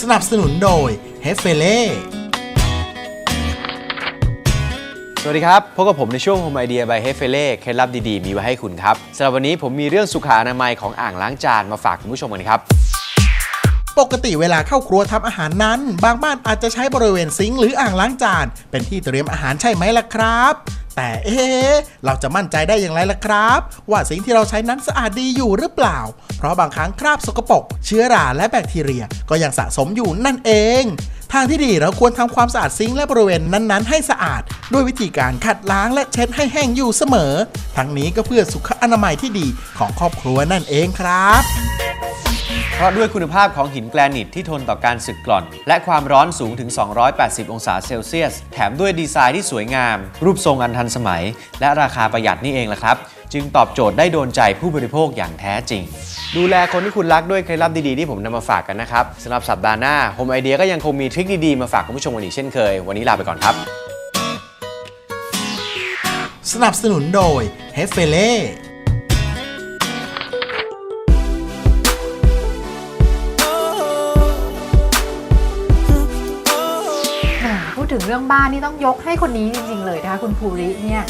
สนับสนุนโดยเฮฟเฟเล่สวัสดีครับ พบกับผมในช่วง Home Idea by h e f e l e เคล็ดลับดีๆ มีไว้ให้คุณครับสำหรับวันนี้ผมมีเรื่องสุขอนามัยของอ่างล้างจานมาฝากคุณผู้ชมกันครับ ปกติเวลาเข้าครัวทำอาหารนั้น บางบ้านอาจจะใช้บริเวณซิงค์หรืออ่างล้างจาน เป็นที่เตรียมอาหารใช่ไหมล่ะครับ แต่เอ๊เราจะมั่นใจได้อย่างไรล่ะครับ ว่าสิ่งที่เราใช้นั้นสะอาดดีอยู่หรือเปล่า เพราะบางครั้งคราบสกปรกเชื้อราและแบคทีเรียก็ยังสะสมอยู่นั่นเองทางที่ดีเราควรทำความสะอาดซิงค์และบริเวณนั้นๆ ให้สะอาด ด้วยวิธีการขัดล้างและเช็ดให้แห้งอยู่เสมอ ทั้งนี้ก็เพื่อสุขอนามัยที่ดีของครอบครัวนั่นเองครับ เพราะด้วยคุณภาพของหินแกรนิตที่ทนต่อการสึกกร่อน และความร้อนสูงถึง 280 องศาเซลเซียส แถมด้วยดีไซน์ที่สวยงาม รูปทรงอันทันสมัย และราคาประหยัดนี่เองล่ะครับ จึงตอบโจทย์ได้โดนใจผู้บริโภคอย่างแท้จริง ดูแลคนที่คุณรักด้วยเคล็ดลับดีๆที่ผมนำมาฝากกันนะครับสำหรับสัปดาห์หน้า Home Idea ก็ยังคงมีทริคดีๆมาฝากคุณผู้ชมกันอีกเช่นเคย วันนี้ลาไปก่อนครับ สนับสนุนโดยเฮฟเฟเล่ ถึงเรื่องบ้านนี่ต้องยกให้คนนี้จริงๆเลยนะคะคุณภูริเนี่ย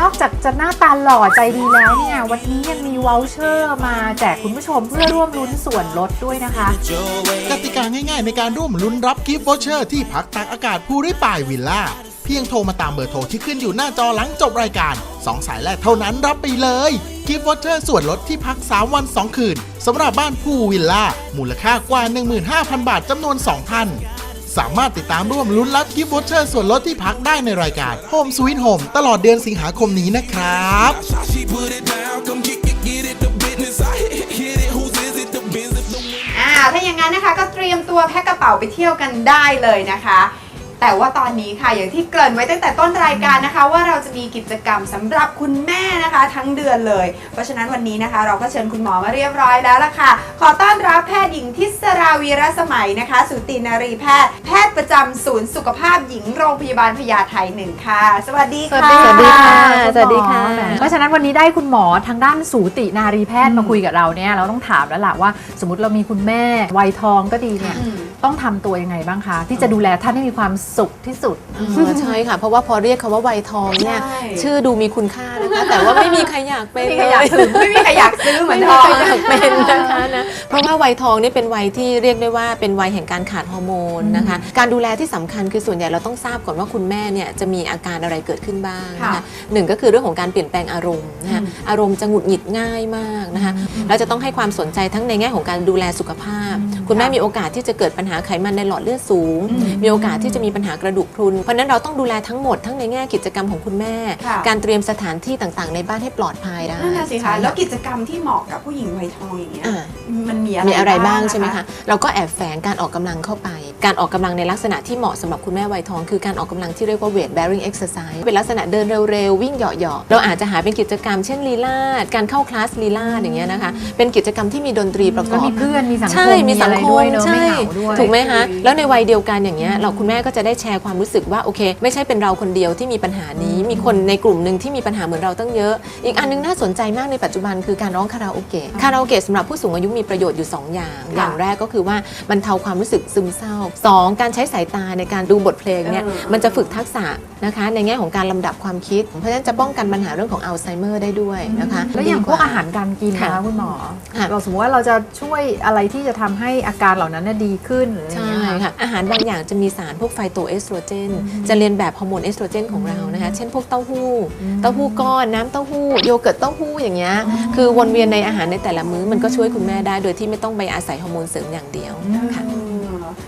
นอกจากจะหน้าตาหล่อใจดีแล้วเนี่ยวันนี้ยังมีวอลเชอร์มาแจกคุณผู้ชมเพื่อร่วมลุ้นส่วนลดด้วยนะคะกติกาง่ายๆในการร่วมลุ้นรับกิฟต์วอเชอร์ที่พักตากอากาศภูริป่ายวิลล่าเพียงโทรมาตามเบอร์โทรที่ขึ้นอยู่หน้าจอหลังจบรายการ 2 สายแรกเท่านั้นรับไปเลยกิฟต์วอเชอร์ส่วนลดที่พัก 3 วัน 2 คืนสำหรับบ้านภูวิลล่ามูลค่ากว่า 15,000 บาทจำนวน 2 ท่าน สามารถติดตามร่วมลุ้นรับกิฟต์วอเชอร์ส่วนลดที่พักได้ในรายการ Home Sweet Home ตลอดเดือนสิงหาคมนี้นะครับ อ่าถ้าอย่างนั้นนะคะก็เตรียมตัวแพ็คกระเป๋าไปเที่ยวกันได้เลยนะคะ แต่ว่าตอนนี้ค่ะอย่างที่เกริ่นไว้ตั้งแต่ต้นรายการนะคะ ว่าเราจะมีกิจกรรมสำหรับคุณแม่นะคะ ทั้งเดือนเลย เพราะฉะนั้นวันนี้นะคะ เราก็เชิญคุณหมอมาเรียบร้อยแล้วล่ะค่ะ ขอต้อนรับแพทย์หญิงทิศราวีรสมัยนะคะ สูตินารีแพทย์แพทย์ประจำศูนย์สุขภาพหญิงโรงพยาบาลพญาไทหนึ่งค่ะ สวัสดีค่ะ สวัสดีค่ะ สวัสดีค่ะณหมอแหมเพราะฉะนั้นวันนี้ได้คุณหมอทางด้านสูตินารีแพทย์มาคุยกับเราเนี่ยเราต้องถามแล้วล่ะว่า สมมติเรามีคุณแม่วัยทองก็ดีเนี่ย อืม ต้องทำตัวยังไงบ้างคะ ที่จะดูแลท่านให้มีความสุขที่สุดเออใช่ค่ะ เพราะว่าพอเรียกคำว่าวัยทองเนี่ย ใช่ ชื่อดูมีคุณค่านะคะ แต่ว่าไม่มีใครอยากเป็นไม่มีใครอยากเล ซื้อไม่มีใครอยากซื้อเหมืไม่อนมีทองใครอยากเป็นนะคะนะ เพราะว่าวัยทองนี่เป็นวัยที่เรียกได้ว่าเป็นวัยแห่งการขาดฮอร์โมนนะคะ การดูแลที่สำคัญคือส่วนใหญ่เราต้องทราบก่อนว่าคุณแม่เนี่ยจะมีอาการอะไรเกิดขึ้นบ้างนะค่ะ คะหนึ่งก็คือเรื่องของการเปลี่ยนแปลงอารมณ์นะคะอารมณ์จะหงุดหงิดง่ายมากนะคะเราจะต้องให้ความสนใจทั้งในแง่ของการดูแลสุขภาพ คุณแม่มีโอกาสที่จะเกิดปัญหาไขมันในหลอดเลือดสูง มีโอกาสที่จะมีปัญหากระดูกพรุน เพราะฉะนั้นเราต้องดูแลทั้งหมดทั้งในแง่กิจกรรมของคุณแม่ค่ะการเตรียมสถานที่ต่างๆ ในบ้านให้ปลอดภัยได้นั่นน่ะสิใช่คะแล้วกิจกรรมที่เหมาะกับผู้หญิงวัยทองอย่างเงี้ยอ่ามันมีอะไรมีอะไรบ้างนใช่ไหมคะเราก็แอบแฝงการออกกำลังเข้าไป การออกกำลังในลักษณะที่เหมาะสำหรับคุณแม่วัยทอง คือการออกกำลังที่เรียกว่า weight bearing exercise เป็นลักษณะเดินเร็วๆวิ่งเหยาะๆเราอาจจะหาเป็นกิจกรรมเช่นลีลาดการเข้าคลาสลีลาดอย่างเงี้ยนะคะเป็นกิจกรรมที่มีดนตรีประกก็อบมีเพื่อนมีสังคมใช่มีสังอะไรคด้วมยเนอะใช่ไม่เหงาด้วยถูกไหมคะแล้วในวัยเดียวกันอย่างเงี้ยเราคุณแม่ก็จะได้แชร์ความรู้สึกว่าโอเค ไม่ใช่เป็นเราคนเดียวที่มีปัญหานี้ มีคนในกลุ่มหนึ่งที่มีปัญหาเหมือนเราตั้งเยอะ อีกอันนึงน่าสนใจมากในปัจจุบันคือการร้องคาราโอเกะคาราโอเกะสำหรับผู้สูงอายุมีประโยชน์อยู่ 2 อย่าง อย่างแรกก็คือว่าบรรเทาความรู้สึกซึมเศร้า 2 การใช้สายตาในการดูบทเพลงเนี่ยเออมันจะฝึกทักษะนะคะในแง่ของการลำดับความคิด เพราะฉะนั้นจะป้องกันปัญหาเรื่องของอัลไซเมอร์ได้ด้วยนะคะแล้วอย่างพวกอาหารการกินนะค่ะคะคุณหมอค่ะเราสมมติว่าเราจะช่วยอะไรที่จะทำให้อาการเหล่านั้นน่ะดีขึ้นหรืออะไรอย่างใช่เงี้ยค่ะ ค่ะอาหารบางอย่างจะมีสารพวกไฟโตเอสโตรเจน จะเรียนแบบฮอร์โมนเอสโตรเจนของเรานะคะ เช่นพวกเต้าหู้ เต้าหู้ก้อน น้ำเต้าหู้ โยเกิร์ตเต้าหู้อย่างเงี้ย คือวนเวียนในอาหารในแต่ละมื้อมันก็ช่วยคุณแม่ได้ โดยที่ไม่ต้องไปอาศัยฮอร์โมนเสริมอย่างเดียวค่ะ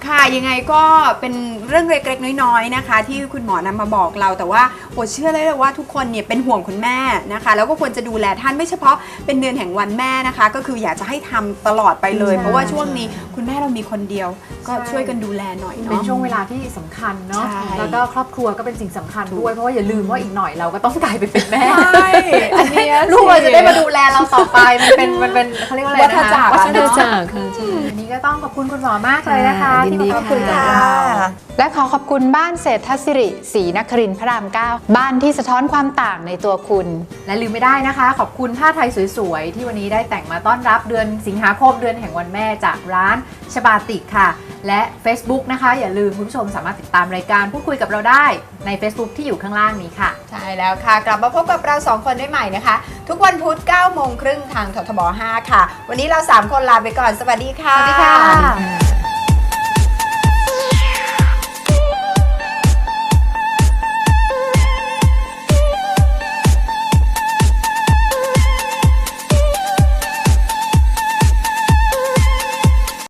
ค่ะยังไงก็เป็นเรื่องเล็กๆน้อยๆนะคะ ที่คุณหมอนำมาบอกเรา แต่ว่าโอเชื่อเลยว่าทุกคนเนี่ยเป็นห่วงคุณแม่นะคะ แล้วก็ควรจะดูแลท่านไม่เฉพาะเป็นเดือนแห่งวันแม่นะคะ ก็คืออยากจะให้ทำตลอดไปเลย ใช่ เพราะว่าช่วงนี้คุณแม่เรามีคนเดียว ก็ใช่ช่วยกันดูแลหน่อยเป็นเนาะ ช่วงเวลาที่สำคัญเนาะ ใช่ แล้วก็ครอบครัวก็เป็นสิ่งสำคัญด้วย เพราะว่าอย่าลืมว่าอีกหน่อยเราก็ต้องกลายไปเป็นแม่ ใช่อันเนี้ยลูกเราจะได้มาดูแลเราต่อไป มันเป็นมันเป็นเขาเรียกว่าอะไรนะคะวัฏจักรวัฏวัฏจัจักกรรค่ะ ใช่อันนี้ก็ต้องขอบคุณคุณหมอมากเลยนะคะค่ะยิที่นดีมาคุยกับค่ะเรา และขอขอบคุณบ้านเศรษฐศิริศรีนครินทร์พระราม 9 บ้านที่สะท้อนความต่างในตัวคุณ และลืมไม่ได้นะคะ ขอบคุณผ้าไทยสวยๆ ที่วันนี้ได้แต่งมาต้อนรับเดือนสิงหาคมเดือนแห่งวันแม่จากร้านชบาติกค่ะ และ Facebook นะคะ อย่าลืมคุณผู้ชมสามารถติดตามรายการพูดคุยกับเราได้ใน Facebook ที่อยู่ข้างล่างนี้ค่ะ ใช่แล้วค่ะ กลับมาพบกับเรา 2 คนได้ใหม่นะคะ ทุกวันพุธ9โมงครึ่งทางททบ 5 ค่ะ วันนี้เรา 3 คนลาไปก่อน สวัสดีค่ะ สวัสดีค่ะ